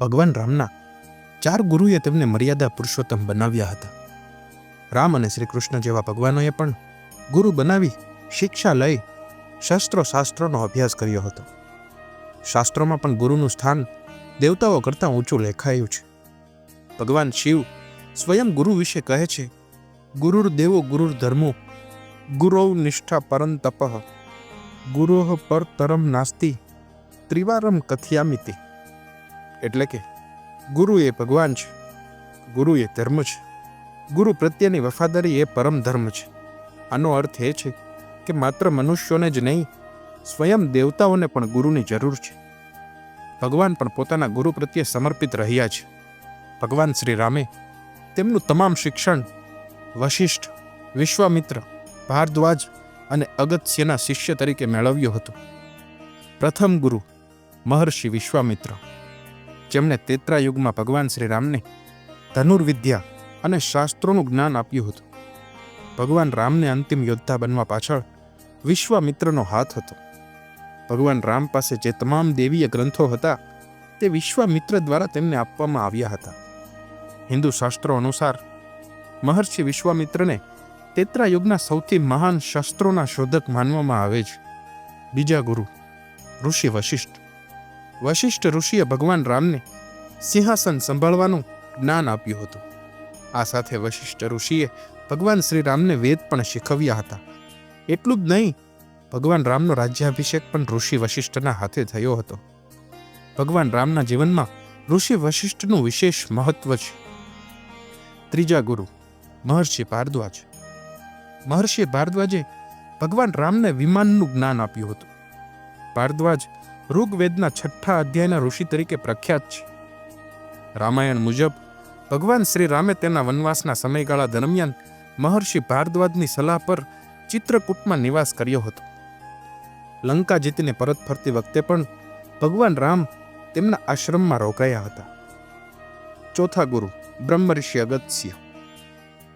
ભગવાન રામના ચાર ગુરુએ તેમને મર્યાદા પુરુષોત્તમ બનાવ્યા હતા. રામ અને શ્રી કૃષ્ણ જેવા ભગવાનોએ પણ ગુરુ બનાવી શિક્ષા લઈ શસ્ત્રો શાસ્ત્રોનો અભ્યાસ કર્યો હતો. શાસ્ત્રોમાં પણ ગુરુનું સ્થાન દેવતાઓ કરતાં ઊંચું લેખાયું છે. ભગવાન શિવ સ્વયં ગુરુ વિશે કહે છે, ગુરુર દેવો ગુરુર ધર્મો, ગુરૌ નિષ્ઠા પરમ તપ ગુરોહ પર તરમ નાસ્તિ, ત્રિવારમ કથિયામિતિ. એટલે કે ગુરુ એ ભગવાન છે ગુરુ એ ધર્મ છે, ગુરુ પ્રત્યેની વફાદારી એ પરમ ધર્મ છે. આનો અર્થ એ છે કે માત્ર મનુષ્યોને જ નહીં, સ્વયં દેવતાઓને પણ ગુરુની જરૂર છે. ભગવાન પણ પોતાના ગુરુ પ્રત્યે સમર્પિત રહ્યા છે. ભગવાન શ્રી રામે તેમનું તમામ શિક્ષણ, વશિષ્ઠ, વિશ્વામિત્ર, ભારદ્વાજ અને અગત્યના શિષ્ય તરીકે મેળવ્યું હતું. પ્રથમ ગુરુ મહર્ષિ વિશ્વામિત્ર. જેમણે તેત્રા યુગમાં ભગવાન શ્રી રામને ધનુર્વિદ્યા અને શાસ્ત્રોનું જ્ઞાન આપ્યું હતું. ભગવાન રામને અંતિમ યોદ્ધા બનવા પાછળ વિશ્વામિત્રનો હાથ હતો. ભગવાન રામ પાસે જે તમામ દેવીય ગ્રંથો હતા, તે વિશ્વામિત્ર દ્વારા તેમને આપવામાં આવ્યા હતા. હિન્દુ શાસ્ત્રો અનુસાર, મહર્ષિ વિશ્વામિત્રને તેત્રા યુગના સૌથી મહાન શસ્ત્રોના શોધક માનવામાં આવે છે. બીજા ગુરુ, ઋષિ વશિષ્ઠ. વશિષ્ઠ ઋષિએ ભગવાન રામને સિંહાસન સંભાળવાનું જ્ઞાન આપ્યું હતું. આ સાથે વશિષ્ઠ ઋષિએ ભગવાન શ્રી રામને વેદ પણ શીખવ્યા હતા. એટલું જ નહીં, ભગવાન રામનો રાજ્યાભિષેક પણ ઋષિ વશિષ્ઠના હાથે થયો હતો. ભગવાન રામના જીવનમાં ઋષિ વશિષ્ઠનું વિશેષ મહત્વ છે. ત્રીજા ગુરુ, મહર્ષિ ભારદ્વાજ. મહર્ષિ ભારદ્વાજે ભગવાન રામને વિમાનનું જ્ઞાન આપ્યું હતું. ભારદ્વાજ ઋગ્વેદના છઠ્ઠા અધ્યાયના ઋષિ તરીકે પ્રખ્યાત છે. રામાયણ મુજબ, ભગવાન શ્રી રામે તેના વનવાસના સમયગાળા દરમિયાન મહર્ષિ ભારદ્વાજની સલાહ પર ચિત્રકૂટમાં નિવાસ કર્યો હતો. લંકા જીતીને પરત ફરતી વખતે પણ ભગવાન રામ તેમના આશ્રમમાં રોકાયા હતા. ચોથા ગુરુ બ્રહ્મઋષિ અગત્ય.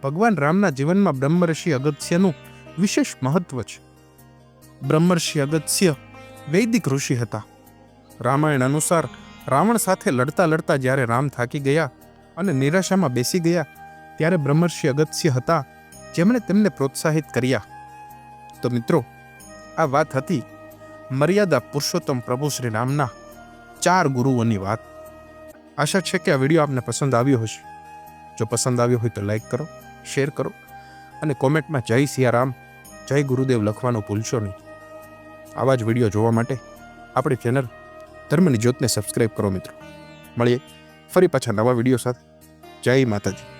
ભગવાન રામના જીવનમાં બ્રહ્મઋષિ અગત્યનું વિશેષ મહત્વ છે. બ્રહ્મર્ષિ અગત્ય વૈદિક ઋષિ હતા. રામાયણ અનુસાર રાવણ સાથે લડતા લડતા જ્યારે રામ થાકી ગયા અને નિરાશામાં બેસી ગયા, ત્યારે બ્રહ્મર્ષિ અગત્ય હતા, જેમણે તેમને પ્રોત્સાહિત કર્યા. તો મિત્રો, આ વાત હતી મર્યાદા પુરુષોત્તમ પ્રભુ શ્રી રામના ચાર ગુરુઓની વાત. આશા છે કે આ વીડિયો આપને પસંદ આવ્યો હશે. જો પસંદ આવ્યો હોય તો લાઈક કરો, શેર કરો અને કોમેન્ટમાં જય સિયારામ, જય ગુરુદેવ લખવાનું ભૂલશો નહીં. આવા જ વીડિયો જોવા માટે આપણી ચેનલ ધર્મની જ્યોતને સબસ્ક્રાઈબ કરો મિત્રો. મળીએ ફરી પાછા નવા વીડિયો સાથે. જય માતાજી.